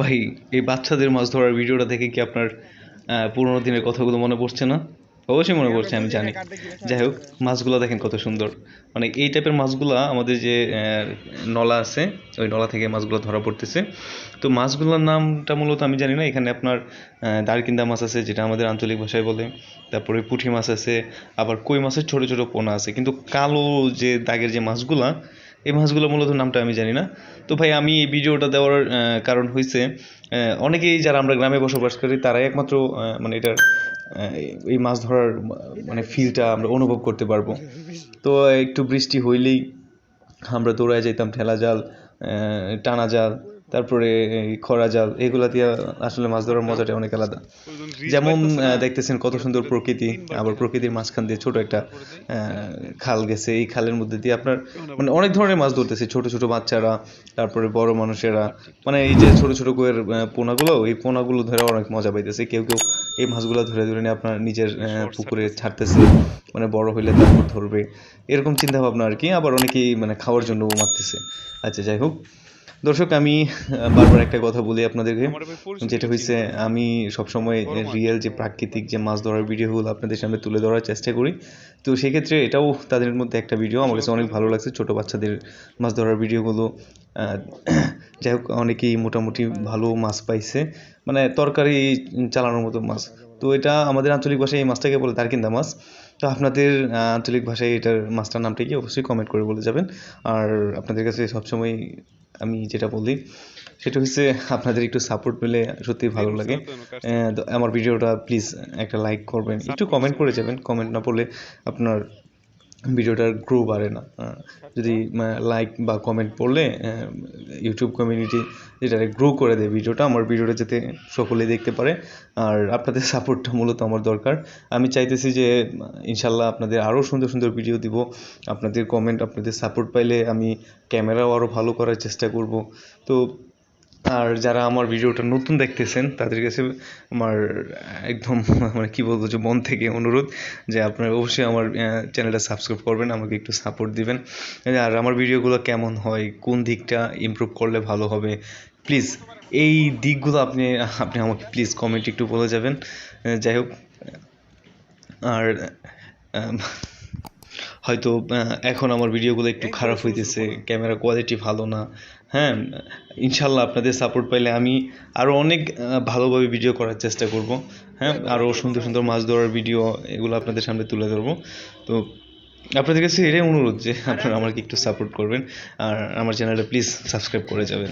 ভাই, এই বাচ্চাদের মাছ ধরার ভিডিওটা দেখে কি আপনার পুরোনো দিনের কথাগুলো মনে পড়ছে না? অবশ্যই মনে পড়ছে, আমি জানি। যাই হোক, মাছগুলো দেখেন কত সুন্দর। মানে এই টাইপের মাছগুলা আমাদের যে নলা আছে, ওই নলা থেকে মাছগুলো ধরা পড়তেছে। তো মাছগুলোর নামটা মূলত আমি জানি না, এখানে আপনার দারকিন্দা মাছ আছে, যেটা আমাদের আঞ্চলিক ভাষায় বলে। তারপরে পুঁটি মাছ আছে, আবার কই মাছের ছোট ছোট পোনা আছে। কিন্তু কালো যে দাগের যে মাছগুলা এই মাছগুলো মূলত নামটা আমি জানি না। তো ভাই, আমি এই ভিডিওটা দেওয়ার কারণ হয়েছে অনেকেই যারা আমরা গ্রামে বসবাস করি, তারাই একমাত্র মানে এটার এই মাছ ধরার মানে ফিলটা আমরা অনুভব করতে পারব। তো একটু বৃষ্টি হইলেই আমরা দৌড়ায় যেতাম ঠেলা জাল টানা জাল তারপরে খরা জাল, এগুলা দিয়ে আসলে মাছ ধরার মজাটা অনেক আলাদা। যেমন দেখতেছেন কত সুন্দর প্রকৃতি, আবার প্রকৃতির মাঝখান দিয়ে ছোট একটা খাল গেছে। এই খালের মধ্যে দিয়ে আপনার মানে অনেক ধরনের মাছ ধরতেছে, ছোট ছোট বাচ্চারা, তারপরে বড় মানুষেরা। মানে এই যে ছোট ছোট কোয়ের পোনাগুলো, এই পোনাগুলো ধরে অনেক মজা পাইতেছে। কেউ কেউ এই মাছগুলো ধরে ধরে নিয়ে আপনার নিজের পুকুরে ছাড়তেছে মানে বড় হইলে তারপর ধরবে। এরকম চিন্তা ভাবনা আর কি, আবার অনেকেই মানে খাওয়ার জন্য মারতেছে। আচ্ছা যাই হোক। দর্শক আমি বারবার একটা কথা বলি আপনাদেরকে যেটা হয়েছে আমি সবসময় রিয়েল যে প্রাকৃতিক যে মাছ ধরার ভিডিওগুলো আপনাদের সামনে তুলে ধরার চেষ্টা করি। তো সেক্ষেত্রে এটাও তাদের মধ্যে একটা ভিডিও আমার কাছে অনেক ভালো লাগছে ছোট বাচ্চাদের মাছ ধরার ভিডিওগুলো যাই হোক অনেকেই মোটামুটি ভালো মাছ পাইছে মানে তরকারি চালানোর মতো মাছ। তো এটা আমাদের আঞ্চলিক ভাষায় এই মাছটাকে বলে তারকিন্দা মাছ। তো আপনাদের আঞ্চলিক ভাষায় এটার মাছটার নামটা কি? অবশ্যই কমেন্ট করে বলে যাবেন। আর আপনাদের কাছে সবসময় আমি যেটা বলি সেটা হচ্ছে আপনাদের একটু সাপোর্ট পেলে সত্যি ভালো লাগে। আমার ভিডিওটা প্লিজ একটা লাইক করবেন একটু কমেন্ট করে যাবেন। কমেন্ট না পড়লে আপনার ভিডিওটার গ্রো বাড়ে না। যদি লাইক বা কমেন্ট পড়লে ইউটিউব কমিউনিটি যেটা গ্রো করে দেয় ভিডিওটা আমার ভিডিওটা যাতে সকলেই দেখতে পারে। আর আপনাদের সাপোর্টটা মূলত আমার দরকার। আমি চাইতেছি যে ইনশাল্লাহ আপনাদের আরও সুন্দর সুন্দর ভিডিও দিব। আপনাদের কমেন্ট আপনাদের সাপোর্ট পাইলে আমি ক্যামেরাও আরও ভালো করার চেষ্টা করব। তো আর যারা আমার ভিডিওটা নতুন দেখতেছেন, তাদের কাছে আমার একদম মানে কি বলব, যে মন থেকে অনুরোধ যে আপনারা অবশ্যই আমার চ্যানেলটা সাবস্ক্রাইব করবেন, আমাকে একটু সাপোর্ট দিবেন। আর আমার ভিডিওগুলো কেমন হয়, কোন দিকটা ইমপ্রুভ করলে ভালো হবে? প্লিজ এই দিকগুলো আপনি আপনি আমাকে প্লিজ কমেন্ট একটু বলে যাবেন। যাই হোক, আর হয়তো এখন আমার ভিডিওগুলো একটু খারাপ হইতেছে ক্যামেরা কোয়ালিটি ভালো না হ্যাঁ ইনশাল্লাহ আপনাদের সাপোর্ট পাইলে আমি আরও অনেক ভালোভাবে ভিডিও করার চেষ্টা করব হ্যাঁ আরও সুন্দর সুন্দর মাছ ধরার ভিডিও এগুলো আপনাদের সামনে তুলে ধরবো। তো আপনাদের কাছে এটাই অনুরোধ যে আপনারা আমাকে একটু সাপোর্ট করবেন আর আমার চ্যানেলটা প্লিজ সাবস্ক্রাইব করে যাবেন।